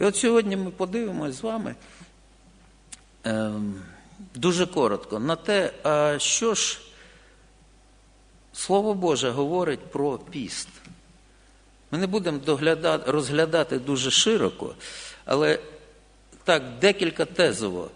І от сьогодні ми подивимось з вами ем, дуже коротко на те, а що ж Слово Боже говорить про піст. Ми не будемо розглядати дуже широко, але так, декілька тезово,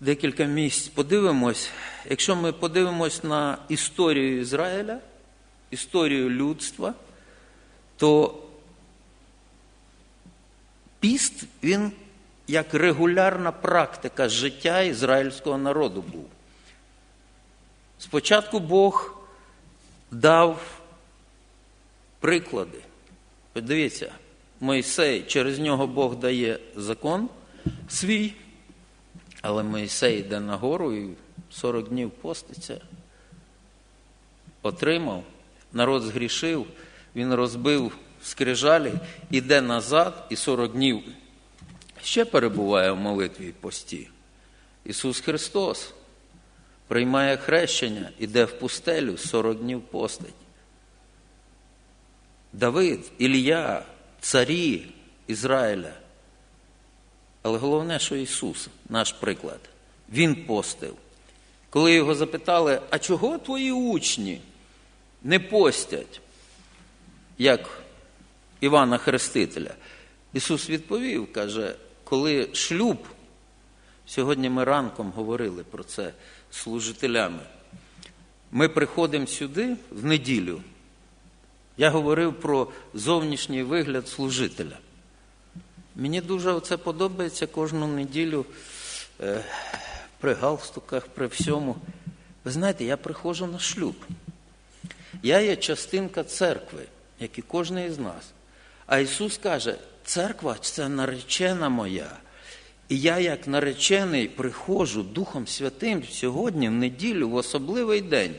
декілька місць подивимось. Якщо ми подивимось на історію Ізраїля, історію людства, то піст він як регулярна практика життя ізраїльського народу був. Спочатку Бог дав приклади. Подивіться, Мойсей, через нього Бог дає закон свій, але Мойсей йде на гору і 40 днів поститься. Отримав, народ згрішив, він розбив скрижалі, іде назад і 40 днів ще перебуває в молитві і пості. Ісус Христос приймає хрещення, іде в пустелю 40 днів постить. Давид, Ілля, царі Ізраїля. Але головне, що Ісус, наш приклад, Він постив. Коли його запитали, а чого твої учні не постять, як Івана Хрестителя? Ісус відповів, каже, коли шлюб, сьогодні ми ранком говорили про це служителями, ми приходимо сюди в неділю. Я говорив про зовнішній вигляд служителя. Мені дуже це подобається кожну неділю е, при галстуках, при всьому. Ви знаєте, я приходжу на шлюб. Я є частинка церкви, як і кожен із нас. А Ісус каже, церква це наречена моя. І я, як наречений, приходжу Духом Святим сьогодні, в неділю, в особливий день,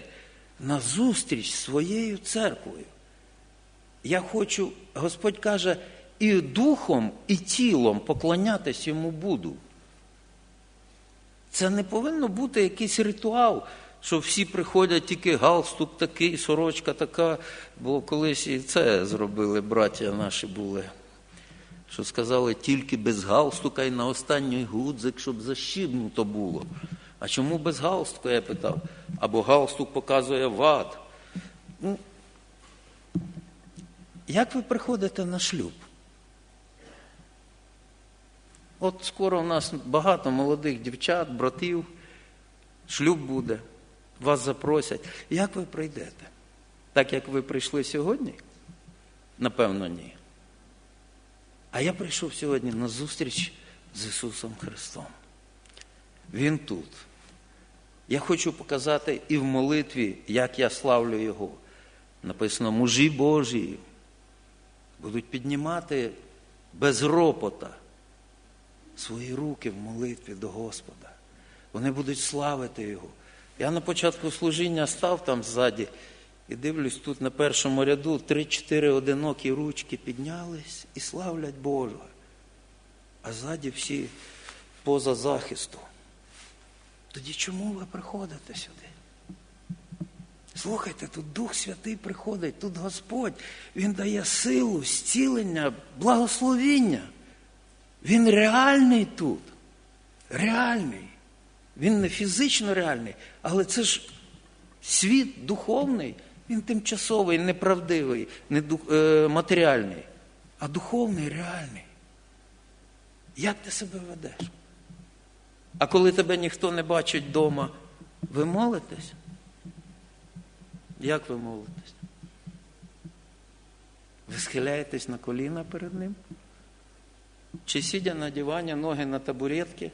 на зустріч з своєю церквою. Я хочу, Господь каже, і духом, і тілом поклонятись йому буду. Це не повинно бути якийсь ритуал, що всі приходять тільки галстук такий, сорочка така, бо колись і це зробили браття наші були. Що сказали тільки без галстука і на останній гудзик, щоб защібнуто було. А чому без галстука, я питав? Або галстук показує вад. Ну, як ви приходите на шлюб? От скоро у нас багато молодих дівчат, братів, шлюб буде, вас запросять. Як ви прийдете? Так як ви прийшли сьогодні? Напевно, ні. А я прийшов сьогодні на зустріч з Ісусом Христом. Він тут. Я хочу показати і в молитві, як я славлю Його. Написано, мужі Божі будуть піднімати без ропота свої руки в молитві до Господа. Вони будуть славити Його. Я на початку служіння став там ззаді і дивлюсь, тут на першому ряду три-чотири одинокі ручки піднялись і славлять Божого. А ззаді всі поза захисту. Тоді чому ви приходите сюди? Слухайте, тут Дух Святий приходить, тут Господь, Він дає силу, зцілення, благословіння. Він реальний тут. Реальний. Він не фізично реальний, але це ж світ духовний, він тимчасовий, неправдивий, не е, матеріальний, а духовний, реальний. Як ти себе ведеш? А коли тебе ніхто не бачить вдома, ви молитесь? Як ви молитесь? Ви схиляєтесь на коліна перед ним? Чи сидя на дивані, ноги на табуретки,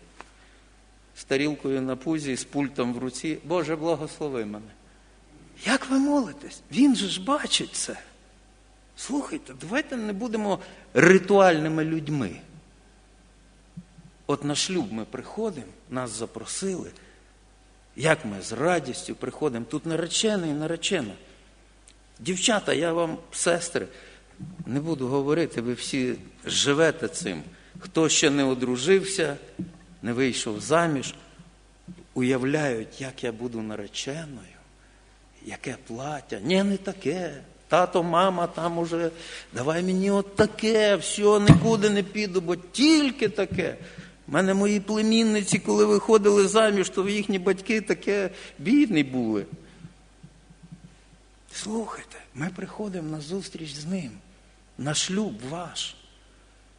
з тарілкою на пузі, з пультом в руці, Боже, благослови мене. Як ви молитесь? Він же ж бачить це. Слухайте, давайте не будемо ритуальними людьми. От на шлюб ми приходимо, нас запросили. Як ми з радістю приходимо? Тут наречений і наречена. Дівчата, я вам, сестри, не буду говорити, ви всі живете цим. Хто ще не одружився, не вийшов заміж, уявляють, як я буду нареченою, яке плаття. Ні, не таке. Тато, мама, там уже давай мені от таке, все, нікуди не піду, бо тільки таке. У мене мої племінниці, коли виходили заміж, то їхні батьки таке бідні були. Слухайте, ми приходимо на зустріч з ним, на шлюб ваш.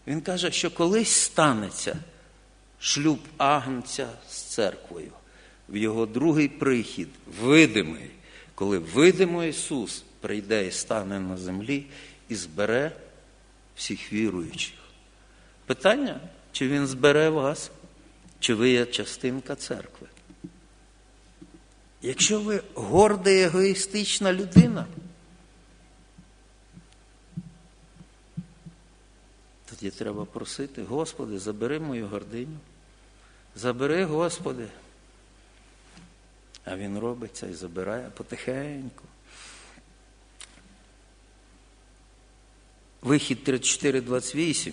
Він каже, що колись станеться шлюб агнця з церквою, в його другий прихід, видимий, коли видимо Ісус прийде і стане на землі і збере всіх віруючих. Питання, чи Він збере вас, чи ви є частинка церкви? Якщо ви горда і егоїстична людина, тоді треба просити, Господи, забери мою гординю. Забери, Господи. А Він робить це і забирає потихеньку. Вихід 34.28.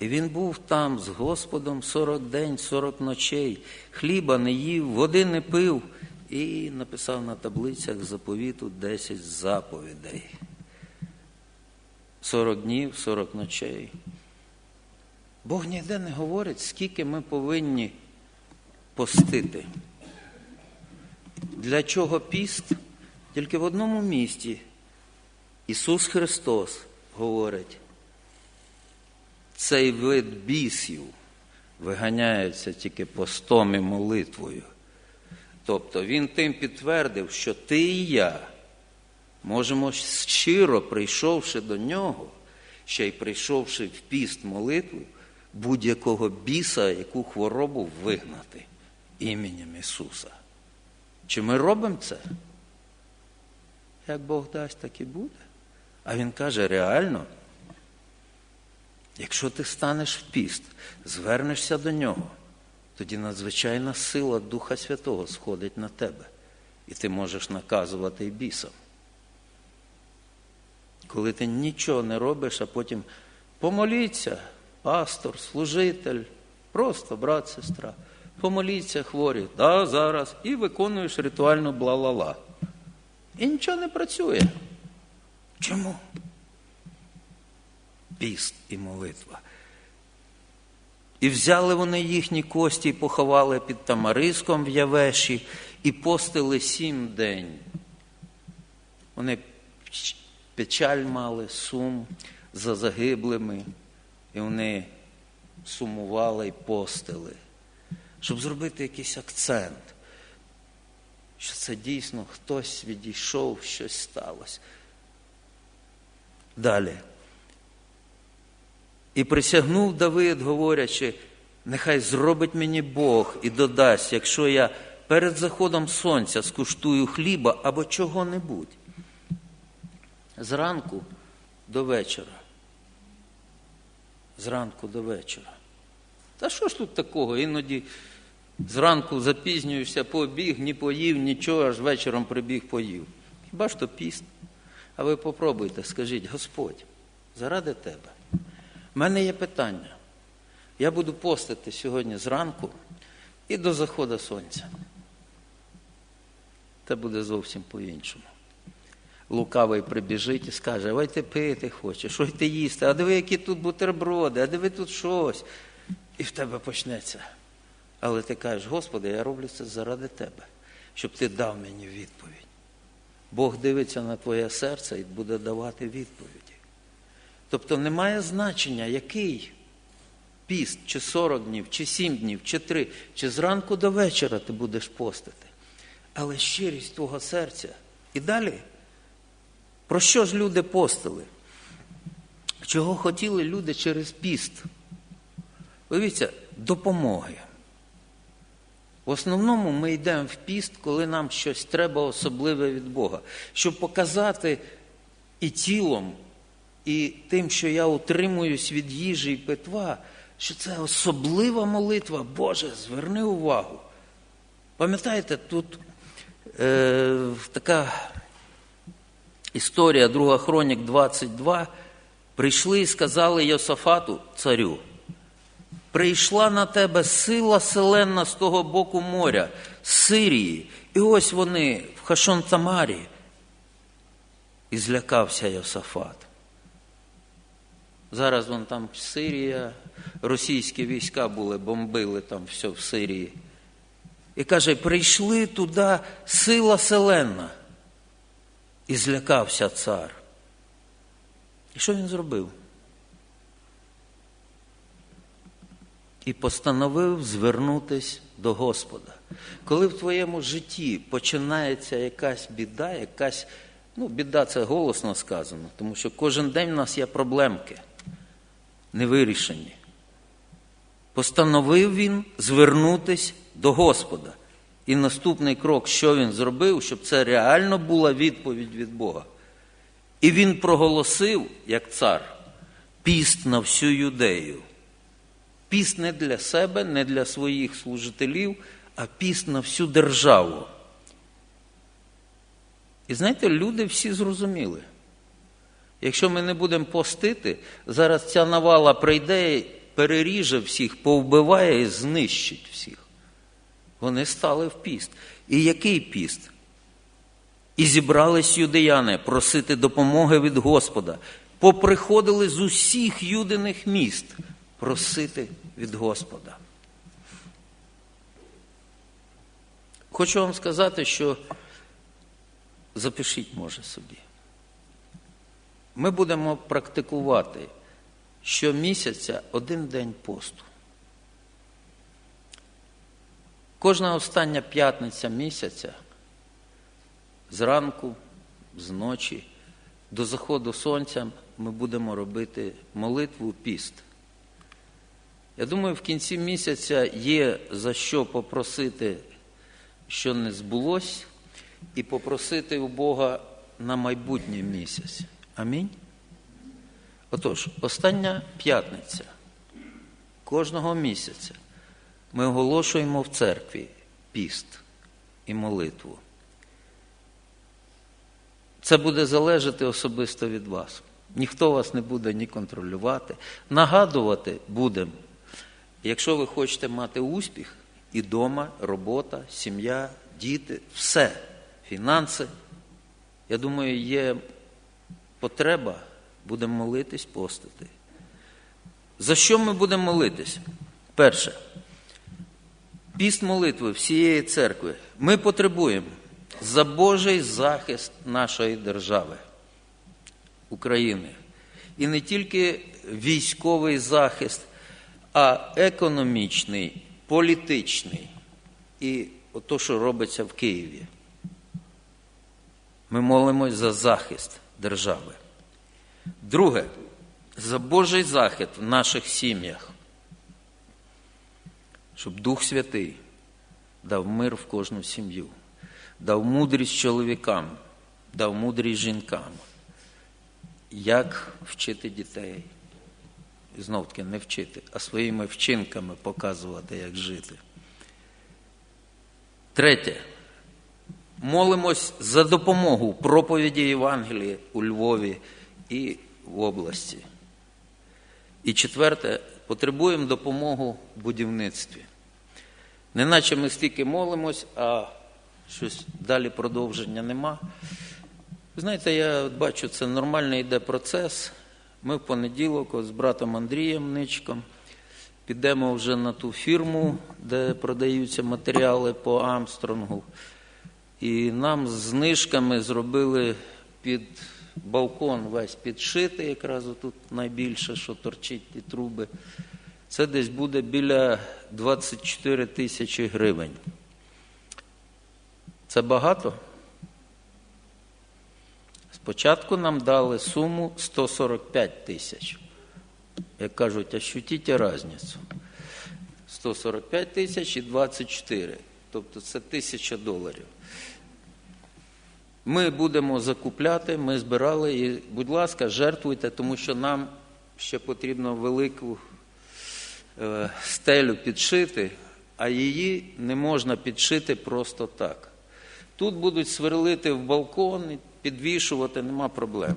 І він був там з Господом 40 день, 40 ночей, хліба не їв, води не пив, і написав на таблицях заповіту 10 заповідей. 40 днів, 40 ночей. Бог ніде не говорить, скільки ми повинні постити. Для чого піст? Тільки в одному місті Ісус Христос говорить, цей вид бісів виганяється тільки постом і молитвою. Тобто Він тим підтвердив, що ти і я можемо щиро, прийшовши до нього, ще й прийшовши в піст молитву, будь-якого біса, яку хворобу вигнати іменем Ісуса. Чи ми робимо це? Як Бог дасть, так і буде. А Він каже, реально, якщо ти станеш в піст, звернешся до нього, тоді надзвичайна сила Духа Святого сходить на тебе, і ти можеш наказувати і бісом. Коли ти нічого не робиш, а потім помоліться, пастор, служитель, просто брат, сестра, помоліться хворі, да, зараз, і виконуєш ритуальну бла-ла-ла. І нічого не працює. Чому? Піст і молитва. І взяли вони їхні кості і поховали під Тамариском в Явеші і постили сім день. Вони печаль мали, сум за загиблими, і вони сумували і постили, щоб зробити якийсь акцент, що це дійсно хтось відійшов, щось сталося. Далі. І присягнув Давид, говорячи, нехай зробить мені Бог і додасть, якщо я перед заходом сонця скуштую хліба або чого-небудь. Зранку до вечора. Зранку до вечора. Та що ж тут такого? Іноді зранку запізнюєшся, побіг, ні поїв, нічого, аж вечором прибіг, поїв. Хіба ж то піст? А ви попробуйте, скажіть, Господь, заради тебе. У мене є питання. Я буду постити сьогодні зранку і до заходу сонця. Це буде зовсім по-іншому. Лукавий прибіжить і скаже, ой ти пити хочеш, що ти їсти, а диви, які тут бутерброди, а диви тут щось. І в тебе почнеться. Але ти кажеш, Господи, я роблю це заради тебе, щоб ти дав мені відповідь. Бог дивиться на твоє серце і буде давати відповіді. Тобто немає значення, який піст, чи 40 днів, чи 7 днів, чи 3, чи зранку до вечора ти будеш постити. Але щирість твого серця. І далі, про що ж люди постили? Чого хотіли люди через піст? Дивіться, допомоги. В основному ми йдемо в піст, коли нам щось треба особливе від Бога, щоб показати і тілом, і тим, що я утримуюсь від їжі і питва, що це особлива молитва. Боже, зверни увагу. Пам'ятаєте, тут е, така історія, друга хронік 22. Прийшли і сказали Йосафату, царю, прийшла на тебе сила селенна з того боку моря, з Сирії. І ось вони в Хашон Тамарі. І злякався Йосафат. Зараз вон там Сирія, російські війська були, бомбили там все в Сирії. І каже, прийшли туди сила селена. І злякався цар. І що він зробив? І постановив звернутися до Господа. Коли в твоєму житті починається якась біда, якась, ну, біда це голосно сказано, тому що кожен день в нас є проблемки, невирішені. Постановив він звернутися до Господа. І наступний крок, що він зробив, щоб це реально була відповідь від Бога. І він проголосив, як цар, піст на всю юдею. Піст не для себе, не для своїх служителів, а піст на всю державу. І знаєте, люди всі зрозуміли. Якщо ми не будемо постити, зараз ця навала прийде, переріже всіх, повбиває і знищить всіх. Вони стали в піст. І який піст? І зібрались юдеяни просити допомоги від Господа. Поприходили з усіх юдиних міст просити від Господа. Хочу вам сказати, що запишіть, може, собі. Ми будемо практикувати щомісяця один день посту. Кожна остання п'ятниця місяця зранку, з ночі, до заходу сонця ми будемо робити молитву піст. Я думаю, в кінці місяця є за що попросити, що не збулось, і попросити у Бога на майбутній місяць. Амінь. Отож, остання п'ятниця кожного місяця ми оголошуємо в церкві піст і молитву. Це буде залежати особисто від вас. Ніхто вас не буде ні контролювати. Нагадувати будемо. Якщо ви хочете мати успіх, і дома, робота, сім'я, діти, все, фінанси. Я думаю, є потреба, будемо молитись, постити. За що ми будемо молитись? Перше, піст молитви всієї церкви. Ми потребуємо за Божий захист нашої держави, України. І не тільки військовий захист, а економічний, політичний і то, що робиться в Києві. Ми молимось за захист держави. Друге, за Божий захист в наших сім'ях, щоб Дух Святий дав мир в кожну сім'ю, дав мудрість чоловікам, дав мудрість жінкам, як вчити дітей. І знов таки не вчити, а своїми вчинками показувати, як жити. Третє. Молимось за допомогу проповіді Євангелії у Львові і в області. І четверте, потребуємо допомогу в будівництві. Неначе ми стільки молимось, а щось далі продовження нема. Знаєте, я бачу, це нормальний йде процес. Ми в понеділок з братом Андрієм Ничком підемо вже на ту фірму, де продаються матеріали по Амстронгу. І нам з знижками зробили під балкон весь підшитий, якраз тут найбільше, що торчить ті труби. Це десь буде біля 24 тисячі гривень. Це багато? Спочатку нам дали суму 145 тисяч. Як кажуть, ощутіть різницю. 145 тисяч і 24. Тобто це тисяча доларів. Ми будемо закупляти, ми збирали і, будь ласка, жертвуйте, тому що нам ще потрібно велику е, стелю підшити, а її не можна підшити просто так. Тут будуть сверлити в балкон, підвішувати, нема проблем.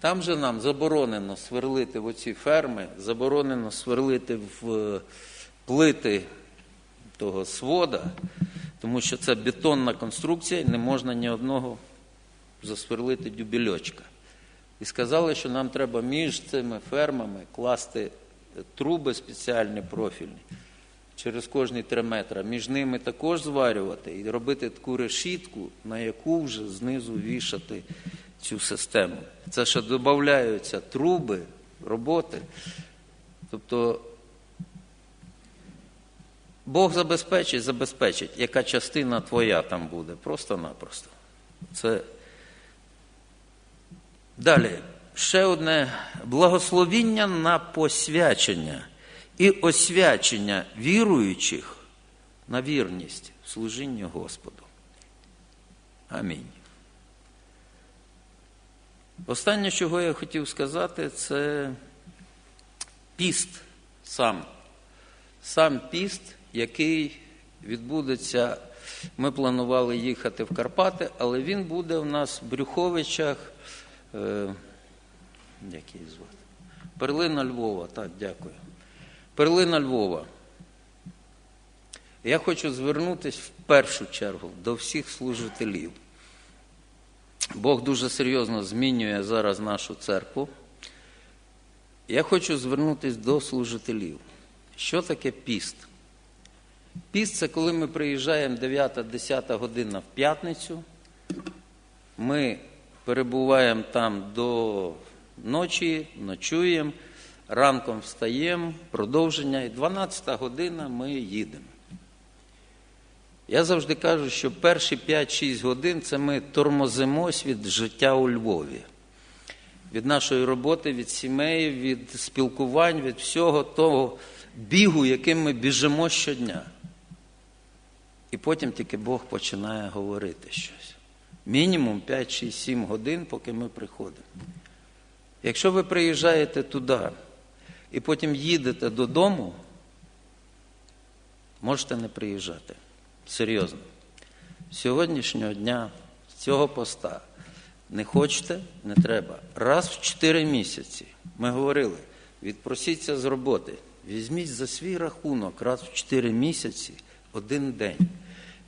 Там же нам заборонено сверлити в оці ферми, заборонено сверлити в плити того свода, тому що це бетонна конструкція і не можна ні одного засверлити дюбельочка. І сказали, що нам треба між цими фермами класти е, труби спеціальні профільні через кожні три метри. Між ними також зварювати і робити таку решітку, на яку вже знизу вішати цю систему. Це ще додаються труби, роботи. Тобто Бог забезпечить, забезпечить, яка частина твоя там буде. Просто-напросто. Це Далі, ще одне благословіння на посвячення і освячення віруючих на вірність в служінні Господу. Амінь. Останнє, чого я хотів сказати, це піст сам. Сам піст, який відбудеться. Ми планували їхати в Карпати, але він буде в нас в Брюховичах. Е, як звати? Перлина Львова, так, дякую. Перлина Львова. Я хочу звернутися в першу чергу до всіх служителів. Бог дуже серйозно змінює зараз нашу церкву. Я хочу звернутися до служителів. Що таке піст? Піст це коли ми приїжджаємо 9-10 година в п'ятницю. Ми перебуваємо там до ночі, ночуємо, ранком встаємо, продовження, і 12 година ми їдемо. Я завжди кажу, що перші 5-6 годин це ми тормозимось від життя у Львові, від нашої роботи, від сімей, від спілкувань, від всього того бігу, яким ми біжимо щодня. І потім тільки Бог починає говорити щось. Мінімум 5, 6, 7 годин, поки ми приходимо. Якщо ви приїжджаєте туди і потім їдете додому, можете не приїжджати. Серйозно. Сьогоднішнього дня, з цього поста, не хочете, не треба. Раз в 4 місяці ми говорили, відпросіться з роботи, візьміть за свій рахунок раз в 4 місяці один день.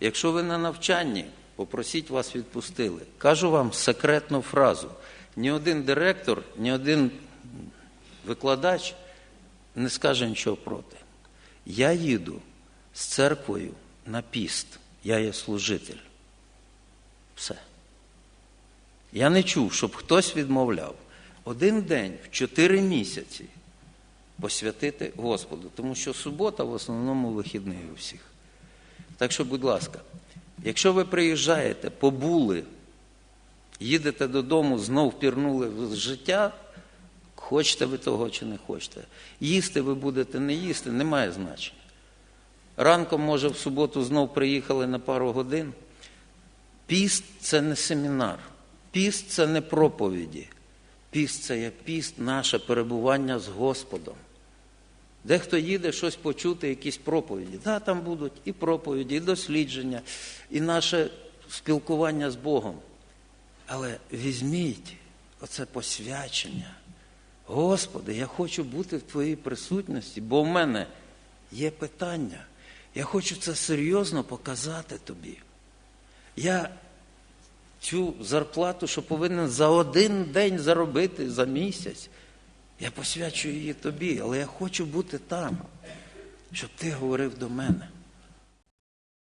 Якщо ви на навчанні, попросіть вас відпустили. Кажу вам секретну фразу. Ні один директор, ні один викладач не скаже нічого проти. Я їду з церквою на піст. Я є служитель. Все. Я не чув, щоб хтось відмовляв. Один день в чотири місяці посвятити Господу, тому що субота в основному вихідний у всіх. Так що, будь ласка, якщо ви приїжджаєте, побули, їдете додому, знов пірнули в життя, хочете ви того чи не хочете. Їсти ви будете не їсти, немає значення. Ранком, може, в суботу знов приїхали на пару годин. Піст це не семінар, піст це не проповіді. Піст це є піст, наше перебування з Господом. Дехто їде щось почути, якісь проповіді. Да, там будуть і проповіді, і дослідження, і наше спілкування з Богом. Але візьміть оце посвячення. Господи, я хочу бути в Твоїй присутності, бо в мене є питання. Я хочу це серйозно показати тобі. Я цю зарплату, що повинен за один день заробити за місяць, я посвячую її тобі, але я хочу бути там, щоб ти говорив до мене.